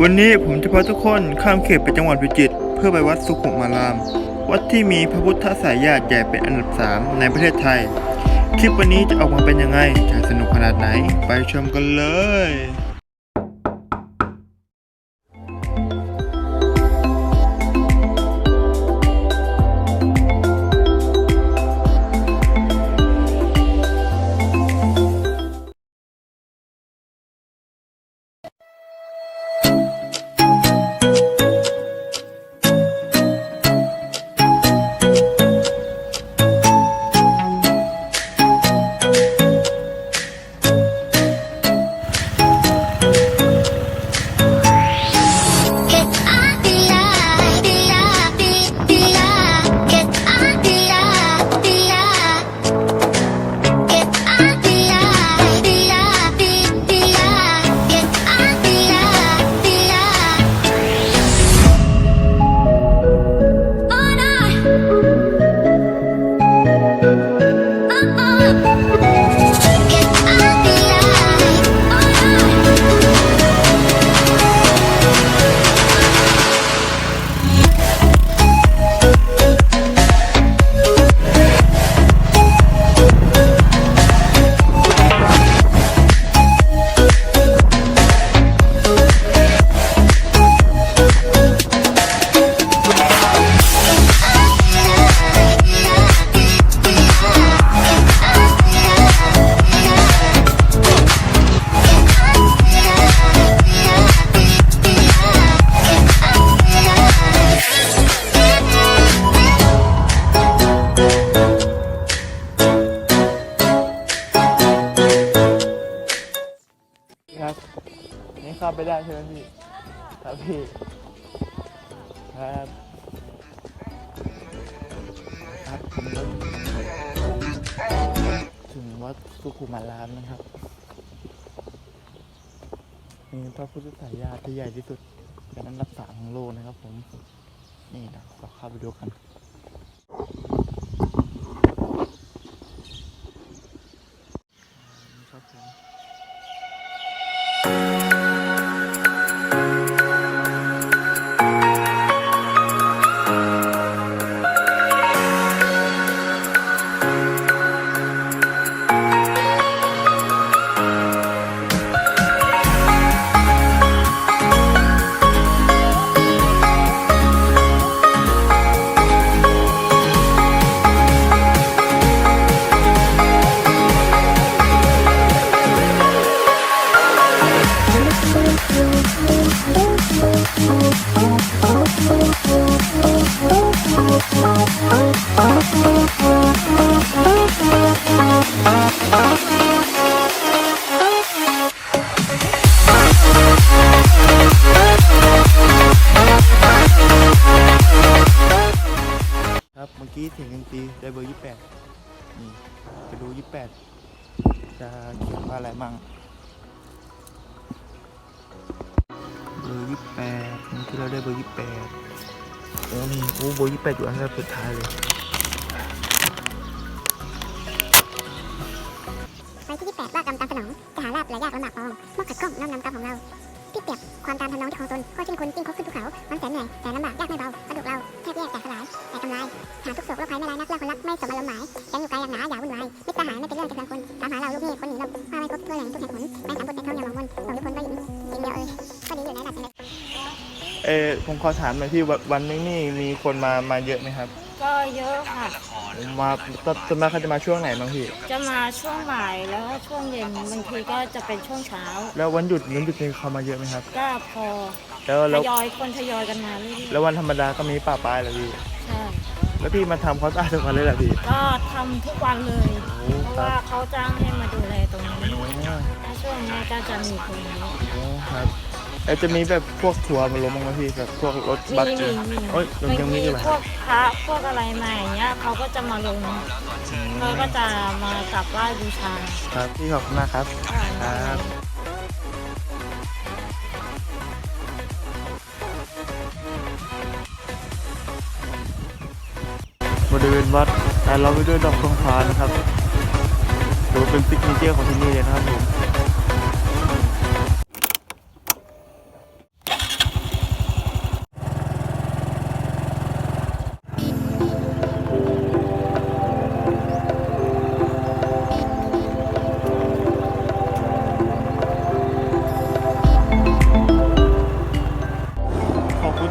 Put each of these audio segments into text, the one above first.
วันนี้ผมจะพาทุกคนข้ามเขตไปจังหวัดพิจิตรเพื่อไปวัดสุขุมาราม วัดที่มีพระพุทธสายญาติใหญ่เป็นอันดับสามในประเทศไทย คลิปวันนี้จะออกมาเป็นยังไง จะสนุกขนาดไหน ไปชมกันเลย ช่ไหมพี่ครับพี่ครับครับผมก็ถึงวัดสุขุมารามนะครับนี่พระพุทธสายาที่ใหญ่ที่สุดเป็นอันดับสามของโลกนะครับผม นี่นะเราเข้าไปดูกัน กี้เสียงดนตรีได้เบอร์ยี่แปดนี่ไปดูยี่แปดจะเขียนว่าอะไรมั่งเบอร์ยี่แปดเมื่อกี้เราได้เบอร์ยี่แปดโอ้นี่โอ้เบอร์ยี่แปดอยู่อันดับสุดท้ายเลยไปที่ที่แปดว่ากรรมตามสนองจะหาลาบและยากลำบากปองมอกขัดข้องน้อมนำกรรมของเราที่เปรียบความตามทำนองที่ของตนก็เช่นคนกิ้งคบขึ้นภูเขามันแสนเหนื่อยแต่ลำบากยากไม่เบากระดูกเราแท โศกโรคภัยไม่ร้ายนักเล่าคนรักไม่สมอารมณ์หมายยังอยู่ไกลอย่างหนาอย่าวุ่นวายมิตรสหายไม่เป็นเรื่องจะเพียงคนตามหาเราลูกหนี้คนหนีลมมาไม่พบตัวแหล่งทุกเหตุผลไม่สามบทในคำยอมมนส่งทุกคนก็หญิงหญิงเดียวเอ้ยก็ดีอยู่ในระดับหนึ่งเออผมขอถามหน่อยพี่วันวันนึงนี่มีคนมามาเยอะไหมครับ ก็เยอะค่ะ มาส่วนมากเขาจะมาช่วงไหนบ้างพี่ จะมาช่วงบ่ายแล้วก็ช่วงเย็นบางทีก็จะเป็นช่วงเช้า แล้ววันหยุดวันหยุดนี่เขามาเยอะไหมครับ ก็พอแล้วทแล้วยอยคนทยอยกันมาเรื่อยแล้ววันธรรมดาก็มีป่าปลายเหรอพี่ๆใช่ แล้วพี่มาทำเขาสะอาดทุกวันเลยเหรอพี่ ก็ทำทุกวันเลย โอ้เพราะครัว่าบเขาจ้างให้มาดูแลตรงนี้โอ้ถ้าช่วงนี้ก็จะมีคนเยอะโอ้ครับแล้วจะมีแบบพวกทัวร์มาลงบ้างไหมพี่แบบพวกรถบัสมีมีมีโอ้ยลงยังมีมีอยู่ไหมพวกพระพวกอะไรมาอย่างเงี้ยเขาก็จะมาลงเขาก็จะมากราบไหว้บูชาครับพี่ขอบคุณมากครับ ครับ ริเวณวัดแต่เราไปด้วยดอกทองคานะครับถือเป็นซิกเนเจอร์ของที่นี่เลยนะครับผม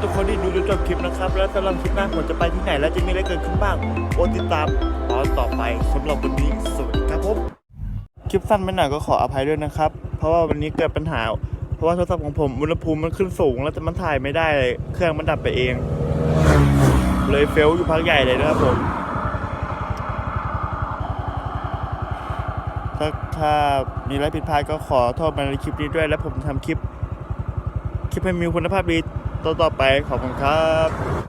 ทุกคนที่ดูจนจบคลิปนะครับ แล้วสำหรับคลิปหน้าผมจะไปที่ไหนและจะมีอะไรเกิดขึ้นบ้างโปรดติดตามตอนต่อไปสำหรับวันนี้สวัสดีครับผมคลิปสั้นไปหน่อยก็ขออภัยด้วยนะครับ เพราะว่าวันนี้เกิดปัญหา เพราะว่าโทรศัพท์ของผมอุณหภูมิมันขึ้นสูง แล้วแต่มันถ่ายไม่ได้เลยเครื่องมันดับไปเอง เลยเฟลอยู่พักใหญ่เลยนะครับผมถ้าถ้ามีอะไรผิดพลาดก็ขอโทษมาในคลิปนี้ด้วย แล้วผมทำคลิป คลิปให้มีคุณภาพดี ต่อๆไปขอบคุณครับ